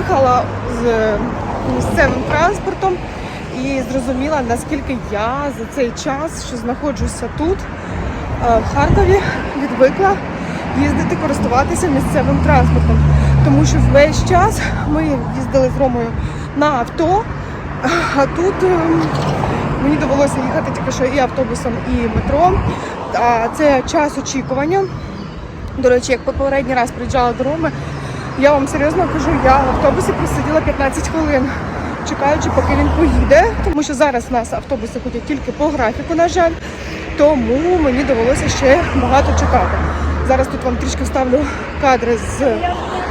Поїхала з місцевим транспортом і зрозуміла, наскільки я за цей час, що знаходжуся тут, е, в Харкові, відвикла їздити користуватися місцевим транспортом. Тому що весь час ми їздили з Ромою на авто, а тут ем, мені довелося їхати тільки що і автобусом, і метро. А це час очікування. До речі, як попередній раз приїжджала до Роми, я вам серйозно кажу, я в автобусі просиділа 15 хвилин, чекаючи, поки він поїде, тому що зараз у нас автобуси ходять тільки по графіку, на жаль. Тому мені довелося ще багато чекати. Зараз тут вам трішки вставлю кадри з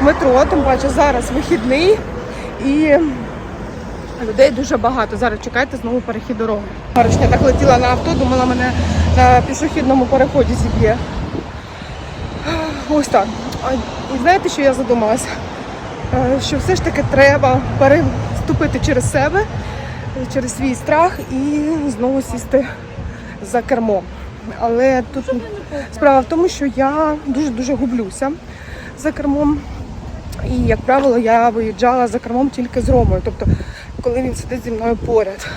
метро, тим паче зараз вихідний і людей дуже багато. Зараз чекайте знову перехід дороги. Баришня так летіла на авто, думала мене на пішохідному переході зіб'є. Ось так. А, І знаєте, що я задумалася? Е, Що все ж таки треба переступити через себе, через свій страх і знову сісти за кермо. Але тут справа в тому, що я дуже-дуже гублюся за кермом. І, як правило, я виїжджала за кермом тільки з Ромою, тобто коли він сидить зі мною поряд.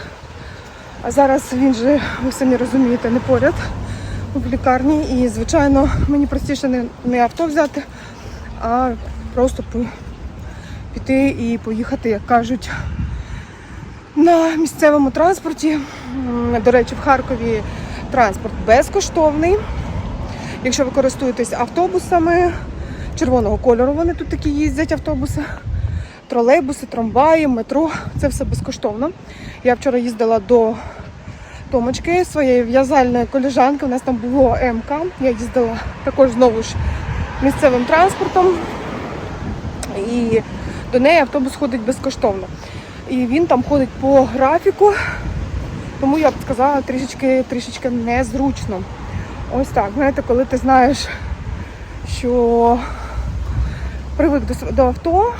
А зараз він же, ви самі розумієте, не поряд в лікарні. І, звичайно, мені простіше не, авто взяти, а просто піти і поїхати, як кажуть, на місцевому транспорті. До речі, в Харкові транспорт безкоштовний. Якщо ви користуєтесь автобусами червоного кольору, вони тут такі їздять автобуси, тролейбуси, трамваї, метро це все безкоштовно. Я вчора їздила до Томочки, своєї в'язальної коліжанки. У нас там було МК. Я їздила також знову ж місцевим транспортом. І до неї автобус ходить безкоштовно. І він там ходить по графіку, тому я б сказала трішечки, трішечки незручно. Ось так, знаєте, коли ти знаєш, що привик до, авто,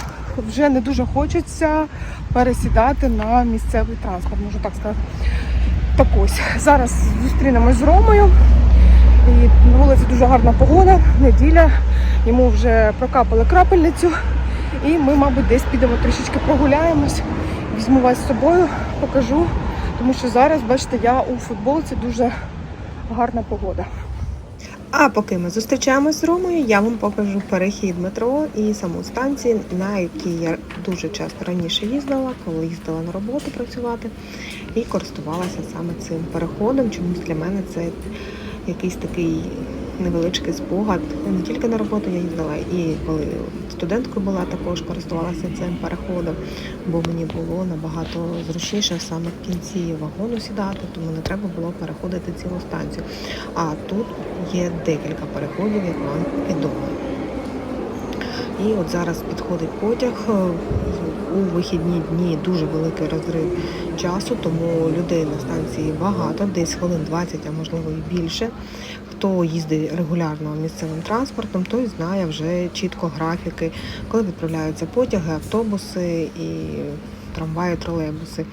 вже не дуже хочеться пересідати на місцевий транспорт, можу так сказати. Так ось, зараз зустрінемось з Ромою. І на вулиці дуже гарна погода, неділя. Йому вже прокапали крапельницю. І ми, мабуть, десь підемо трішечки прогуляємось. Візьму вас з собою, покажу. Тому що зараз, бачите, я у футболці дуже гарна погода. А поки ми зустрічаємось з Ромою, я вам покажу перехід метро і саму станцію, на якій я дуже часто раніше їздила, коли їздила на роботу працювати, і користувалася саме цим переходом. Чомусь для мене це якийсь такий невеличкий спогад. Не тільки на роботу я їздила, і коли студенткою була, також користувалася цим переходом, бо мені було набагато зручніше саме в кінці вагону сідати, тому не треба було переходити цілу станцію. А тут є декілька переходів, як вам відомо. І от зараз підходить потяг. У вихідні дні дуже великий розрив часу, тому людей на станції багато, десь хвилин 20, а можливо і більше. Хто їздить регулярно місцевим транспортом, той знає вже чітко графіки, коли відправляються потяги, автобуси і трамваї, тролейбуси.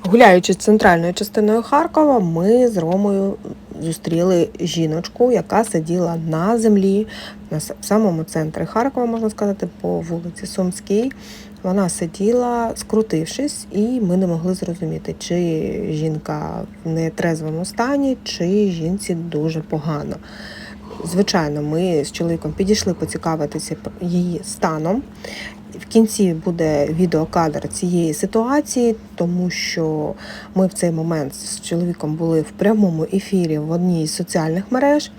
Гуляючи з центральною частиною Харкова, ми з Ромою зустріли жіночку, яка сиділа на землі на самому центрі Харкова, можна сказати, по вулиці Сумській. Вона сиділа, скрутившись, і ми не могли зрозуміти, чи жінка в нетрезвому стані, чи жінці дуже погано. Звичайно, ми з чоловіком підійшли поцікавитися її станом. В кінці буде відеокадр цієї ситуації, тому що ми в цей момент з чоловіком були в прямому ефірі в одній з соціальних мереж,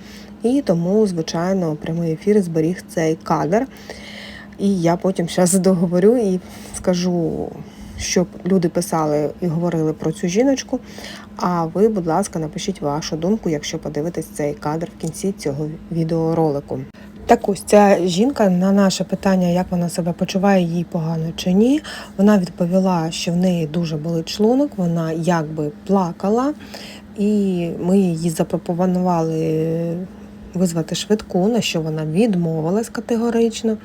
і тому, звичайно, прямий ефір зберіг цей кадр. І я потім зараз договорю і скажу, щоб люди писали і говорили про цю жіночку. А ви, будь ласка, напишіть вашу думку, якщо подивитесь цей кадр в кінці цього відеоролику. Так ось ця жінка на наше питання, як вона себе почуває, їй погано чи ні. Вона відповіла, що в неї дуже болить шлунок, вона якби плакала, і ми їй запропонували визвати швидку, на що вона відмовилась категорично.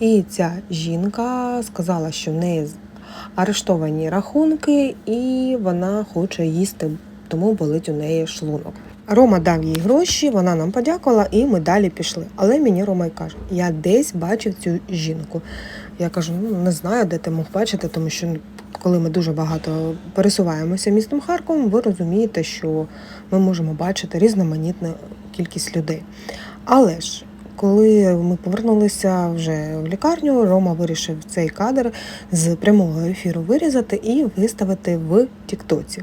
І ця жінка сказала, що в неї арештовані рахунки, і вона хоче їсти, тому болить у неї шлунок. Рома дав їй гроші, вона нам подякувала, і ми далі пішли. Але мені Рома й каже: я десь бачив цю жінку. Я кажу, ну не знаю, де ти мог бачити, тому що коли ми дуже багато пересуваємося містом Харковом, ви розумієте, що ми можемо бачити різноманітну кількість людей. Але ж коли ми повернулися вже в лікарню, Рома вирішив цей кадр з прямого ефіру вирізати і виставити в Тіктоці.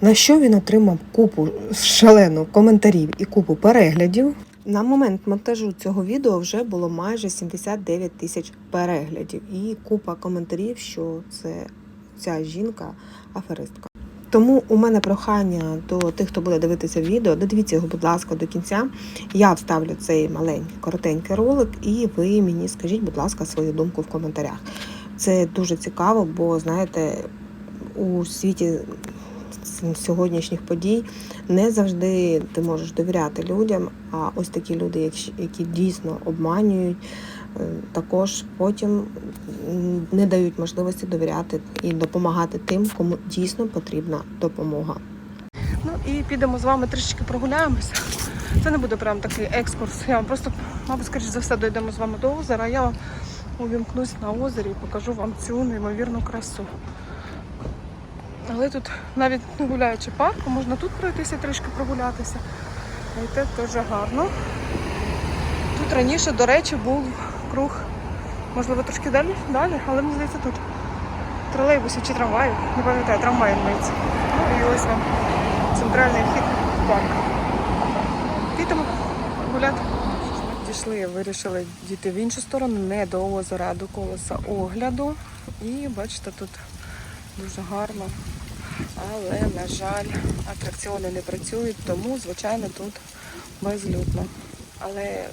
На що він отримав купу шалену коментарів і купу переглядів. На момент монтажу цього відео вже було майже 79 тисяч переглядів і купа коментарів, що це ця жінка аферистка. Тому у мене прохання до тих, хто буде дивитися відео, додивіться його, будь ласка, до кінця. Я вставлю цей маленький коротенький ролик, і ви мені скажіть, будь ласка, свою думку в коментарях. Це дуже цікаво, бо знаєте, у світі сьогоднішніх подій не завжди ти можеш довіряти людям. А ось такі люди, які- дійсно обманюють, також потім не дають можливості довіряти і допомагати тим, кому дійсно потрібна допомога. Ну і підемо з вами трішечки прогуляємося. Це не буде прям такий екскурс. Я вам просто, мабуть, скоріш за все, дійдемо з вами до озера. Я увімкнусь на озері і покажу вам цю неймовірну красу. Але тут навіть не гуляючи парку, можна тут пройтися трішки прогулятися. І це дуже гарно. Тут раніше, до речі, був круг, можливо, трошки далі, далі, але мені здається тут. Тролейбусів чи трамваїв, не пам'ятаю, трамваїв здається. Ну і ось вам центральний вхід в парк. Підемо гуляти. Дійшли, вирішили дійти в іншу сторону, не до озера, а до колеса огляду. І бачите, тут дуже гарно. Але, на жаль, атракціони не працюють, тому, звичайно, тут безлюдно. Але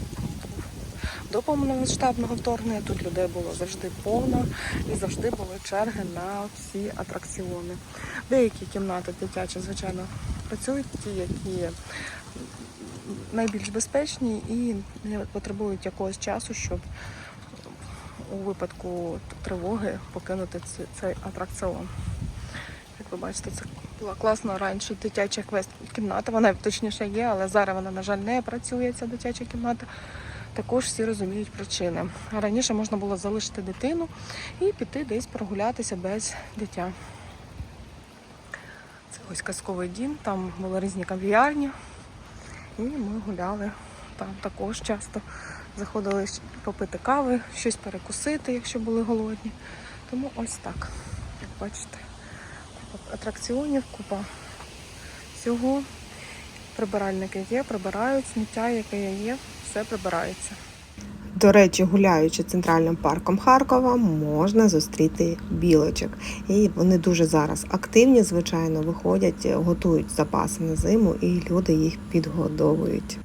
до повномасштабного вторгнення тут людей було завжди повно і завжди були черги на всі атракціони. Деякі кімнати дитячі, звичайно, працюють, ті, які найбільш безпечні і не потребують якогось часу, щоб у випадку тривоги покинути цей атракціон. Як ви бачите, це була класна раніше дитяча квест кімната. Вона точніше є, але зараз вона, на жаль, не працює, ця дитяча кімната. Також всі розуміють причини. Раніше можна було залишити дитину і піти десь прогулятися без дитя. Це ось казковий дім, там були різні кав'ярні. І ми гуляли там також часто. Заходили попити кави, щось перекусити, якщо були голодні. Тому ось так. Як бачите, купа атракціонів, купа всього. Прибиральники є, прибирають сміття, яке є, все прибирається. До речі, гуляючи центральним парком Харкова, можна зустріти білочок. І вони дуже зараз активні, звичайно, виходять, готують запаси на зиму, і люди їх підгодовують.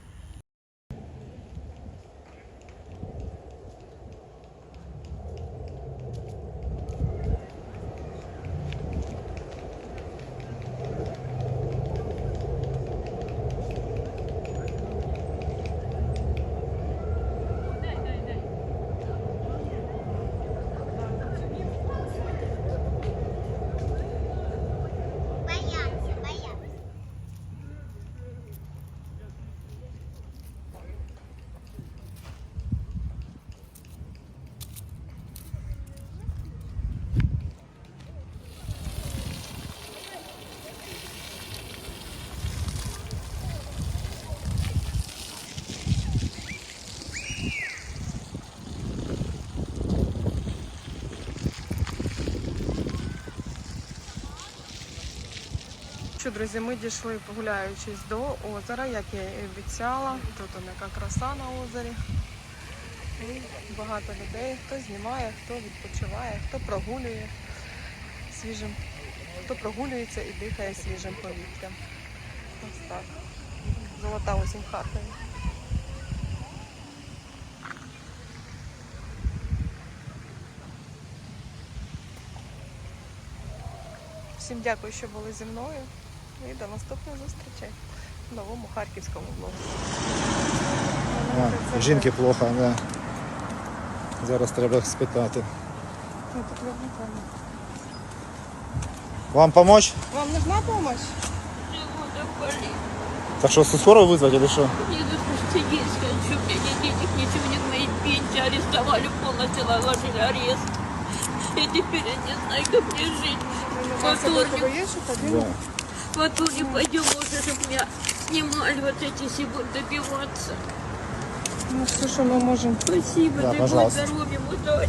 Що, друзі, ми дійшли, погуляючись до озера, як я і обіцяла. Тут яка краса на озері. І багато людей. Хто знімає, хто відпочиває, хто прогулює свіжим, хто прогулюється і дихає свіжим повітрям. Ось так. Золота осінь Харкові. Всім дякую, що були зі мною. І до наступних зустрічей в новому харківському влогу. А, жінки плохо, да. Зараз треба спитати. Ну, тут видно правильно. Вам помочь? Вам нужна помощь? Так что, скорую вызвать или что? Мне нужно сидеть, скажу, у меня нет денег, ничего нет моей пенсии. полностью арестовали, полностью наложили арест. И теперь я не знаю, как мне жить. Во вторник? Да. во вторник пойдем уже, чтобы меня снимали вот эти все будут добиваться. Ну, все, що ми можемо. Спасибо, Да, Бог пожалуйста. здоровья, удачи.